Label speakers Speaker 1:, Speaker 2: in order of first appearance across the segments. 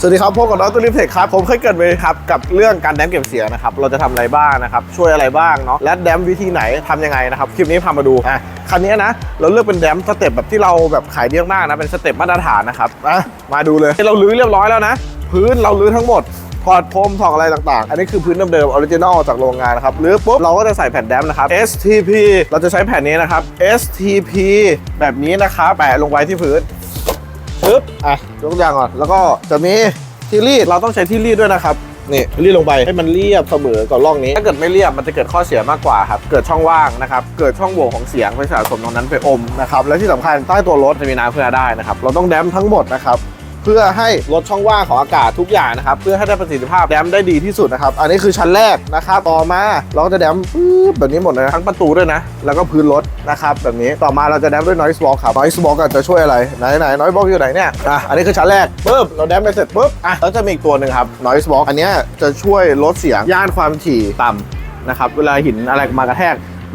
Speaker 1: สวัสดีครับพบกับน้องตุลิมเทคครับผมเคยเกิดไปครับกับเรื่องการแดมเก็บเสียงนะครับเราจะทำอะไรบ้างนะครับช่วยอะไรบ้างเนาะและแดมวิธีไหนทำยังไงนะครับคลิปนี้พามาดูอะคันนี้นะเราเลือกเป็นแดมสเต็ปแบบที่เราแบบขายดีมากนะเป็นสเต็ปมาตรฐานนะครับอะมาดูเลยเราลื้อเรียบร้อยแล้วนะ พื้นเราลื้อทั้งหมดถอดพรมถอดอะไรต่างๆ อันนี้คือพื้นเดิมๆออริจินอลจากโรงงานนะครับหรือปุ๊บเราก็จะใส่แผ่นแดมนะครับ STP เราจะใช้แผ่นนี้นะครับ STP แบบนี้นะครับแปะลงไว้ที่พื้น อะยกตัวอย่างก่อนแล้วก็จะมีที่รีดเราต้องใช้ที่รีดด้วยนะครับนี่รีดลงไปให้มันเรียบเสมอกับร่องนี้ ถ้าเกิดไม่เรียบมันจะเกิดข้อเสียมากกว่าครับ เกิดช่องว่างนะครับ เกิดช่องโหว่ของเสียงไปสะสมตรงนั้นไปอมนะครับ และที่สำคัญใต้ตัวรถจะมีน้ำเพื่อได้นะครับ เราต้องแดมทั้งหมดนะครับ เพื่อให้ลดช่องว่างของอากาศทุกอย่างนะครับ เพื่อให้ได้ประสิทธิภาพแดมได้ดีที่สุดนะครับ อันนี้คือชั้นแรกนะครับ ต่อมาเราก็จะแดมปึ๊บแบบนี้หมดเลยนะทั้งประตูด้วยนะ แล้วก็พื้นรถนะครับแบบนี้ต่อมาเราจะแดมด้วย noise block ครับ noise block อะจะช่วยอะไรไหนไหน noise block อยู่ไหนเนี่ยอะอันนี้คือชั้นแรกปึ๊บเราแดมไปเสร็จปึ๊บอะแล้วจะมีอีกตัวหนึ่งครับ noise block อันนี้จะช่วยลดเสียงย่านความถี่ต่ำนะครับเวลาหินอะไรมากระแทก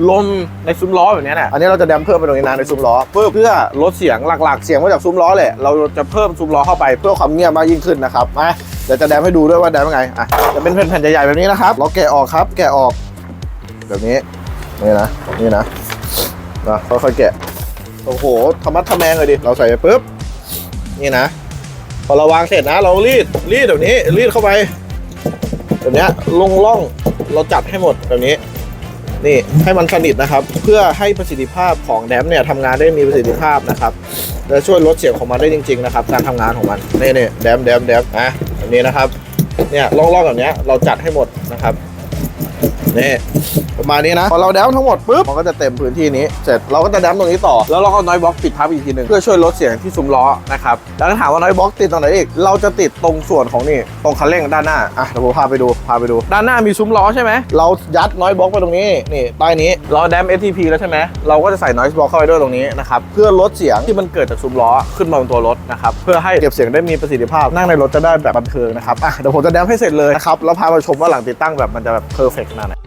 Speaker 1: ลมในซุ้มล้อแบบเนี้ยเนี่ยอันนี้เราจะแดมเพิ่มไปตรงนี้นะในซุ้มล้อเพื่อเพื่อลดเสียงหลักๆ เสียงมาจากซุ้มล้อแหละเราจะเพิ่มซุ้มล้อเข้าไปเพื่อความเงียบมากยิ่งขึ้นนะครับมาเดี๋ยวจะแดมให้ดูด้วยว่าแดมยังไงอะจะเป็นแผ่นๆใหญ่ๆแบบนี้นะครับเราแกะออกครับ แกะออก แบบนี้นี่นะนี่นะนะค่อยๆแกะโอ้โหธรรมะทะแมงเลยดิเราใส่ไปปุ๊บนี่นะ พอเราวางเสร็จนะ เรารีดรีดแบบนี้รีดเข้าไปแบบเนี้ยลงร่องเราจัดให้หมดแบบนี้ นี่ให้มันสนิทนะครับ เพื่อให้ประสิทธิภาพของแดมเนี่ยทำงานได้มีประสิทธิภาพนะครับและช่วยลดเสียงของมันได้จริงๆนะครับการทำงานของมันนี่นี่แดมแดมแดมอะแบบนี้นะครับเนี่ยร่องๆแบบเนี้ยเราจัดให้หมดนะครับ นี่ประมาณนี้นะ พอเราแดมทั้งหมดปุ๊บมันก็จะเต็มพื้นที่นี้ เสร็จเราก็จะแดมตรงนี้ต่อ แล้วเราก็น้อยบล็อกปิดทับอีกทีหนึ่งเพื่อช่วยลดเสียงที่ซุ้มล้อนะครับ แล้วถามว่าน้อยบล็อกติดตรงไหนอีก เราจะติดตรงส่วนของนี่ตรงคันเร่งด้านหน้า อะเดี๋ยวผมพาไปดู พาไปดู ด้านหน้ามีซุ้มล้อใช่ไหม เรายัดน้อยบล็อกไปตรงนี้ นี่ใต้นี้ เราแดม STP แล้วใช่ไหมเราก็จะใส่ noise block เข้าไปด้วยตรงนี้นะครับ เพื่อลดเสียงที่มันเกิดจากซุ้มล้อขึ้นมาบนตัวรถนะครับ เพื่อให้เก็บเสียงได้มีประสิทธิภาพ นั่งในรถจะได้แบบบันเทิงนะครับ อะเดี๋ยวผมจะแดมให้เสร็จเลยนะครับ แล้วพามาชมว่าหลังติดตั้งแบบมันจะแบบเพอร์เฟกขนาดไหน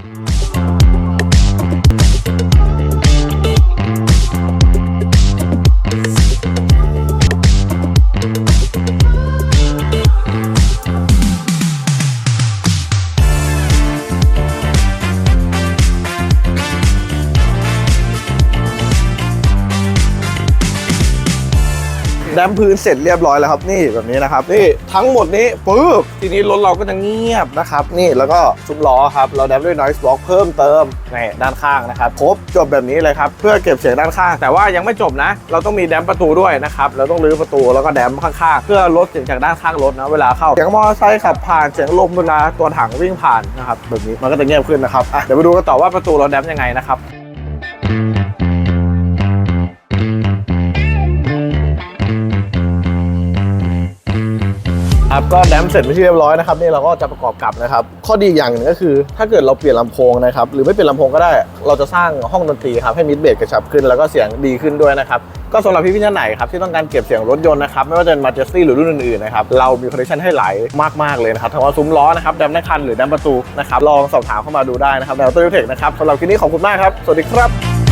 Speaker 1: แดมพื้นเสร็จเรียบร้อยแล้วครับนี่แบบนี้นะครับนี่ทั้งหมดนี้ปึ๊บทีนี้รถเราก็จะเงียบนะครับนี่แล้วก็ซุ้มล้อครับเราแดมด้วย noise block เพิ่มเติมในด้านข้างนะครับครบจบแบบนี้เลยครับเพื่อเก็บเสียงด้านข้าง แต่ว่ายังไม่จบนะ เราต้องมีแดมประตูด้วยนะครับเราต้องรื้อประตูแล้วก็แดมข้างๆเพื่อลดเสียงจากด้านข้างรถนะเวลาเข้าเสียงมอเตอร์ไซค์ขับผ่านเสียงลมเวลาตัวถังวิ่งผ่านนะครับแบบนี้มันก็จะเงียบขึ้นนะครับอะเดี๋ยวมาดูกันต่อว่าประตูเราแดมยังไงนะครับ ครับก็แดมเสร็จไปนที่เรียบร้อยนะครับนี่เราก็จะประกอบกับนะครับ ข้อดีอย่างหนึ่งก็คือ ถ้าเกิดเราเปลี่ยนลำโพงนะครับหรือไม่เปลี่ยนลำโพงก็ได้ เราจะสร้างห้องดนตรีครับให้มิดเบสกระชับขึ้นแล้วก็เสียงดีขึ้นด้วยนะครับก็สำหรับพี่พี่ท่านไหนครับที่ต้องการเก็บเสียงรถยนต์นะครับไม่ว่าจะเป็นมาเจสซี่หรือรุ่นอื่นๆนะครับเรามีคอนเนคชั่นให้หลายมากๆเลยนะครับทั้งว่าซุ้มล้อนะครับแดมหน้าคันหรือแดมประตูนะครับลองสอบถามเข้ามาดูได้นะครับแนวตัวเทคนะครับสำหรับคลิปนี้ขอบคุณมากครับสวัสดีครับ